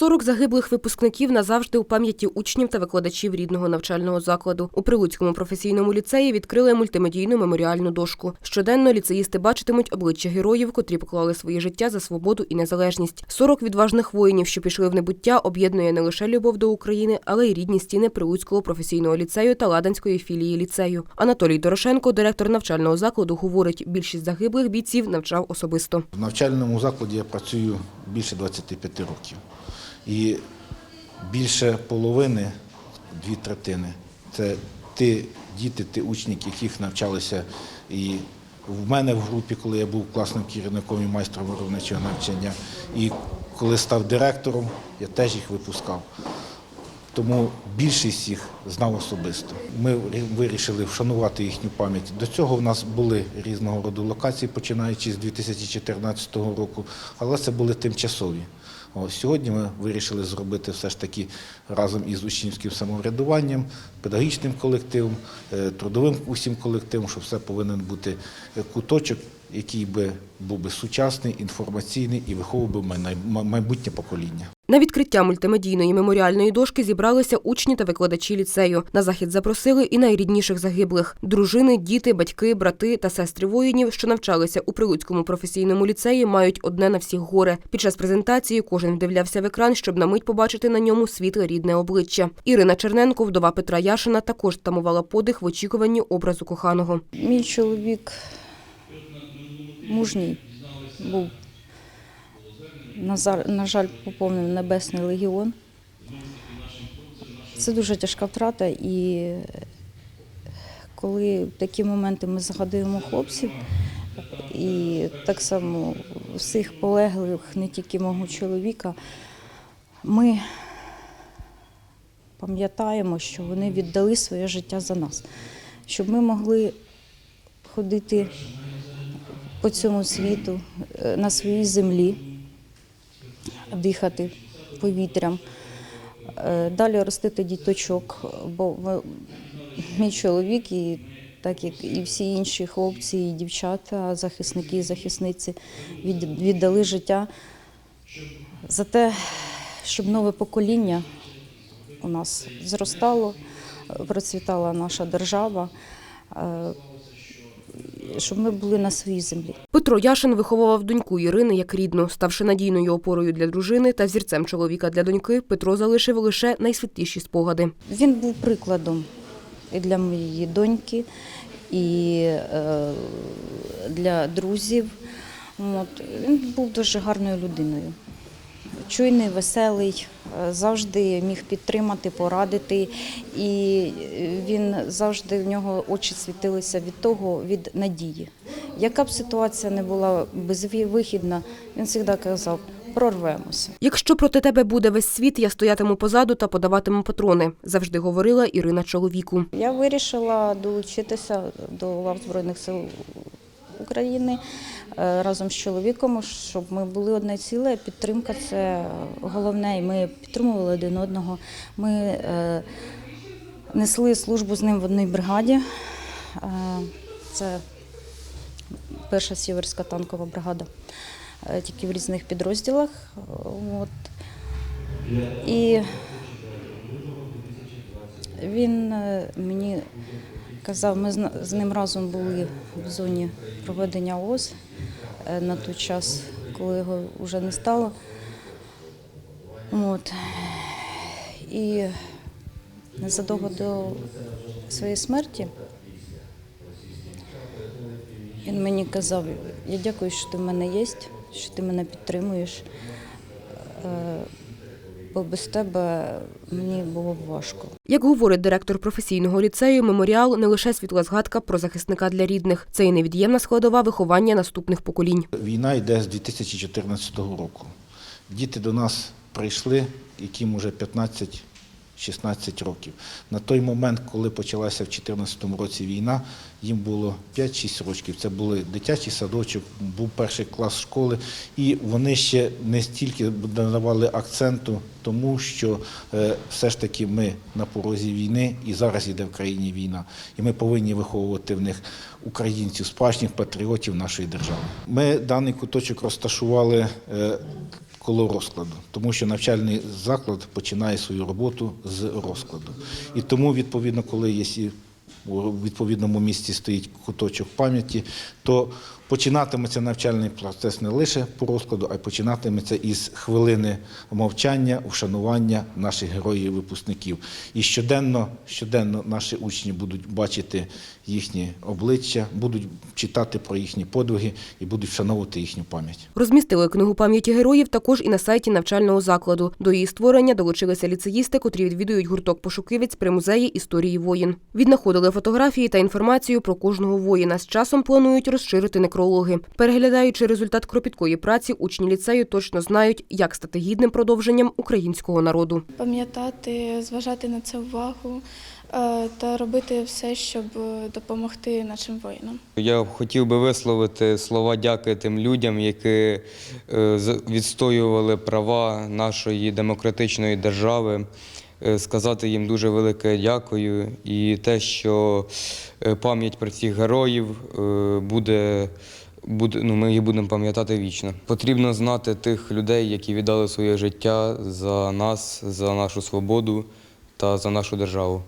40 загиблих випускників назавжди у пам'яті учнів та викладачів рідного навчального закладу. У Прилуцькому професійному ліцеї відкрили мультимедійну меморіальну дошку. Щоденно ліцеїсти бачитимуть обличчя героїв, котрі поклали своє життя за свободу і незалежність. 40 відважних воїнів, що пішли в небуття, об'єднує не лише любов до України, але й рідні стіни Прилуцького професійного ліцею та Ладанської філії ліцею. Анатолій Дорошенко, директор навчального закладу, говорить, більшість загиблих бійців навчав особисто. В навчальному закладі я працюю більше 25 років. І більше половини, дві третини, це ті діти, ті учні, яких навчалися. І в мене в групі, коли я був класним керівником і майстром виробничого навчання, і коли став директором, я теж їх випускав. Тому більшість їх знав особисто. Ми вирішили вшанувати їхню пам'ять. До цього в нас були різного роду локації, починаючи з 2014 року, але це були тимчасові. Ось сьогодні ми вирішили зробити все ж таки разом із учнівським самоврядуванням, педагогічним колективом, е, трудовим усім колективом, що все повинен бути е, куточок, який би був би сучасний, інформаційний і виховував би майбутнє покоління. На відкриття мультимедійної меморіальної дошки зібралися учні та викладачі ліцею. На захід запросили і найрідніших загиблих – дружини, діти, батьки, брати та сестри воїнів, що навчалися у Прилуцькому професійному ліцеї, мають одне на всіх горе. Під час презентації кожен вдивлявся в екран, щоб на мить побачити на ньому світле рідне обличчя. Ірина Черненко, вдова Петра Яшина, також тамувала подих в очікуванні образу коханого. Мій чоловік мужній був. На жаль, поповнив Небесний легіон. Це дуже тяжка втрата, і коли в такі моменти ми згадуємо хлопців, і так само всіх полеглих, не тільки мого чоловіка, ми пам'ятаємо, що вони віддали своє життя за нас, щоб ми могли ходити по цьому світу, е, на своїй землі, дихати повітрям, е, далі ростити діточок, бо мій чоловік і так як і всі інші хлопці і дівчата, захисники і захисниці віддали життя. За те, щоб нове покоління у нас зростало, процвітала наша держава, е, щоб ми були на своїй землі. Петро Яшин виховував доньку Ірини як рідну. Ставши надійною опорою для дружини та зірцем чоловіка для доньки, Петро залишив лише найсвітліші спогади. Він був прикладом і для моєї доньки, і е, для друзів. От. Він був дуже гарною людиною. Чуйний, веселий, завжди міг підтримати, порадити. І він завжди в нього очі світилися від того, від надії. Яка б ситуація не була безвихідна, він завжди казав, прорвемося. Якщо проти тебе буде весь світ, я стоятиму позаду та подаватиму патрони, завжди говорила Ірина чоловіку. Я вирішила долучитися до лав Збройних сил України е, разом з чоловіком, щоб ми були одне ціле. Підтримка це головне, і ми підтримували один одного. Ми е, несли службу з ним в одній бригаді. Е, Це перша сіверська танкова бригада, тільки в різних підрозділах. От. І він мені казав, ми з ним разом були в зоні проведення ООС е, на той час, коли його вже не стало. От. І незадовго до своєї смерті він мені казав, я дякую, що ти в мене є, що ти мене підтримуєш. Бо без тебе мені було б важко. Як говорить директор професійного ліцею, меморіал не лише світла згадка про захисника для рідних, це і невід'ємна складова виховання наступних поколінь. Війна йде з 2014 року. Діти до нас прийшли, яким уже 15-16 років. На той момент, коли почалася в 2014 році війна, їм було 5-6 років. Це були дитячий садочок, був перший клас школи, і вони ще не стільки надавали акценту тому, що е, все ж таки ми на порозі війни і зараз йде в країні війна. І ми повинні виховувати в них українців, справжніх патріотів нашої держави. Ми даний куточок розташували. Коло розкладу, тому що навчальний заклад починає свою роботу з розкладу. І тому, відповідно, коли є у відповідному місці стоїть куточок пам'яті, то починатиметься навчальний процес не лише по розкладу, а й починатиметься із хвилини мовчання, вшанування наших героїв-випускників. І щоденно, щоденно наші учні будуть бачити їхні обличчя, будуть читати про їхні подвиги і будуть вшановувати їхню пам'ять. Розмістили книгу пам'яті героїв також і на сайті навчального закладу. До її створення долучилися ліцеїсти, котрі відвідують гурток пошуківець при музеї історії воїн. Віднаходили фотографії та інформацію про кожного воїна. З часом планують розширити некрологи. Переглядаючи результат кропіткої праці, учні ліцею точно знають, як стати гідним продовженням українського народу. пам'ятати, зважати на це увагу е, та робити все, щоб е, допомогти нашим воїнам. Я хотів би висловити слова дяки тим людям, які е, відстоювали права нашої демократичної держави. Е, Сказати їм дуже велике дякую і те, що е, пам'ять про цих героїв е, буде. Буде, ну, ми їх будемо пам'ятати вічно. Потрібно знати тих людей, які віддали своє життя за нас, за нашу свободу та за нашу державу.